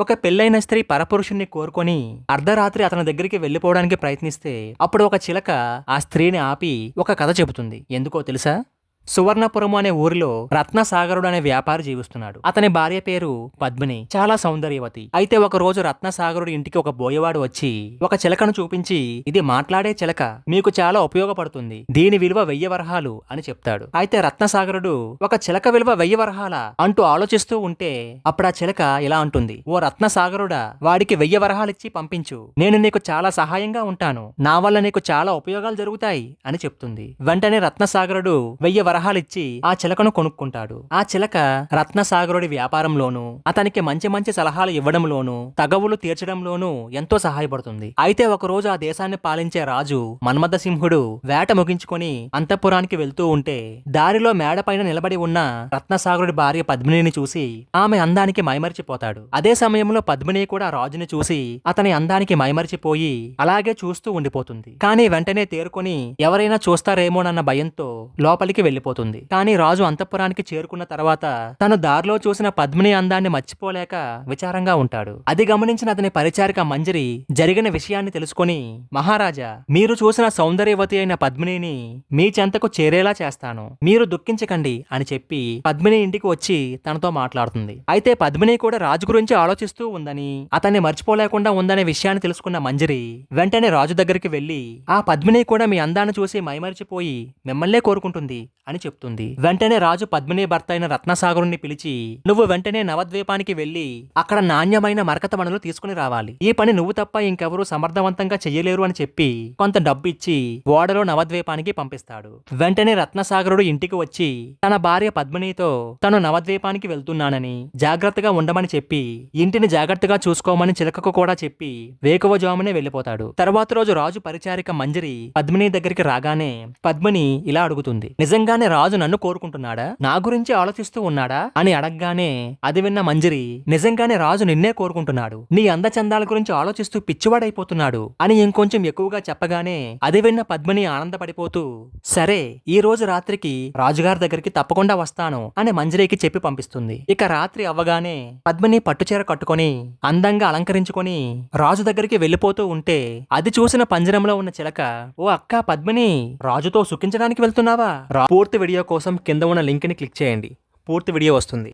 ఒక పెళ్ళైన స్త్రీ పరపురుషుణ్ణి కోరుకొని అర్ధరాత్రి అతని దగ్గరికి వెళ్ళిపోవడానికి ప్రయత్నిస్తే అప్పుడు ఒక చిలక ఆ స్త్రీని ఆపి ఒక కథ చెబుతుంది. ఎందుకో తెలుసా? సువర్ణపురం అనే ఊరిలో రత్నసాగరుడు అనే వ్యాపారి జీవిస్తున్నాడు. అతని భార్య పేరు పద్మిని. చాలా సౌందర్యవతి. అయితే ఒక రోజు రత్నసాగరుడు ఇంటికి ఒక బోయవాడు వచ్చి ఒక చిలకను చూపించి ఇది మాట్లాడే చిలక మీకు చాలా ఉపయోగపడుతుంది. దీని విలువ వెయ్యి వరహాలు అని చెప్తాడు. అయితే రత్నసాగరుడు ఒక చిలక విలువ వెయ్యి వరహాల? అంటూ ఆలోచిస్తూ ఉంటే అప్పుడు ఆ చిలక ఇలా అంటుంది. ఓ రత్నసాగరుడా వాడికి వెయ్యి వరహాలిచ్చి పంపించు. నేను నీకు చాలా సహాయంగా ఉంటాను. నా వల్ల నీకు చాలా ఉపయోగాలు జరుగుతాయి అని చెప్తుంది. వెంటనే రత్నసాగరుడు వెయ్యి సలహాలిచ్చి ఆ చిలకను కొనుక్కుంటాడు. ఆ చిలక రత్నసాగరుడి వ్యాపారంలోనూ అతనికి మంచి మంచి సలహాలు ఇవ్వడంలోనూ తగవులు తీర్చడంలోనూ ఎంతో సహాయపడుతుంది. అయితే ఒక రోజు ఆ దేశాన్ని పాలించే రాజు మన్మథసింహుడు వేట ముగించుకొని అంతఃపురానికి వెళ్తూ ఉంటే దారిలో మేడపైన నిలబడి ఉన్న రత్నసాగరుడి భార్య పద్మినిని చూసి ఆమె అందానికి మైమరిచిపోతాడు. అదే సమయంలో పద్మిని కూడా రాజుని చూసి అతని అందానికి మైమరిచిపోయి అలాగే చూస్తూ ఉండిపోతుంది. కానీ వెంటనే తేరుకొని ఎవరైనా చూస్తారేమోనన్న భయంతో లోపలికి వెళ్ళి వెళ్ళిపోతుంది కానీ రాజు అంతఃపురానికి చేరుకున్న తర్వాత తన దారిలో చూసిన పద్మిని అందాన్ని మర్చిపోలేక విచారంగా ఉంటాడు. అది గమనించిన అతని పరిచారిక మంజరి జరిగిన విషయాన్ని తెలుసుకొని మహారాజా మీరు చూసిన సౌందర్యవతి అయిన పద్మినిని మీ చెంతకు చేరేలా చేస్తాను. మీరు దుఃఖించకండి అని చెప్పి పద్మిని ఇంటికి వచ్చి తనతో మాట్లాడుతుంది. అయితే పద్మిని కూడా రాజు గురించి ఆలోచిస్తూ ఉందని అతన్ని మర్చిపోలేకుండా ఉందనే విషయాన్ని తెలుసుకున్న మంజరి వెంటనే రాజు దగ్గరికి వెళ్ళి ఆ పద్మిని కూడా మీ అందాన్ని చూసి మైమరిచిపోయి మిమ్మల్నే కోరుకుంటుంది అని చెప్తుంది. వెంటనే రాజు పద్మిని భర్త అయిన రత్నసాగరుణ్ణి పిలిచి నువ్వు వెంటనే నవద్వీపానికి వెళ్ళి అక్కడ నాణ్యమైన మరకత మణులు తీసుకుని రావాలి. ఈ పని నువ్వు తప్ప ఇంకెవరూ సమర్థవంతంగా చెయ్యలేరు అని చెప్పి కొంత డబ్బు ఇచ్చి ఓడలో నవద్వీపానికి పంపిస్తాడు. వెంటనే రత్నసాగరుడు ఇంటికి వచ్చి తన భార్య పద్మినితో తను నవద్వీపానికి వెళ్తున్నానని జాగ్రత్తగా ఉండమని చెప్పి ఇంటిని జాగ్రత్తగా చూసుకోమని చిలకకు కూడా చెప్పి వేకువజామునే వెళ్ళిపోతాడు తర్వాత రోజు రాజు పరిచారిక మంజరి పద్మిని దగ్గరికి రాగానే పద్మిని ఇలా అడుగుతుంది. నిజంగా నిజంగానే రాజు నన్ను కోరుకుంటున్నాడా? నా గురించి ఆలోచిస్తూ ఉన్నాడా? అని అడగగానే అది విన్న మంజరి నిజంగానే రాజు నిన్నే కోరుకుంటున్నాడు. నీ అందచందాల గురించి ఆలోచిస్తూ పిచ్చివాడైపోతున్నాడు అని ఇంకొంచెం ఎక్కువగా చెప్పగానే అది విన్న పద్మిని ఆనందపడిపోతూ సరే ఈ రోజు రాత్రికి రాజుగారి దగ్గరికి తప్పకుండా వస్తాను అని మంజరికి చెప్పి పంపిస్తుంది. ఇక రాత్రి అవ్వగానే పద్మిని పట్టుచీర కట్టుకొని అందంగా అలంకరించుకొని రాజు దగ్గరికి వెళ్ళిపోతూ ఉంటే అది చూసిన పంజరంలో ఉన్న చిలక ఓ అక్క పద్మిని రాజుతో సుఖించడానికి వెళ్తున్నావా? పూర్తి వీడియో కోసం కింద ఉన్న లింక్ని క్లిక్ చేయండి. పూర్తి వీడియో వస్తుంది.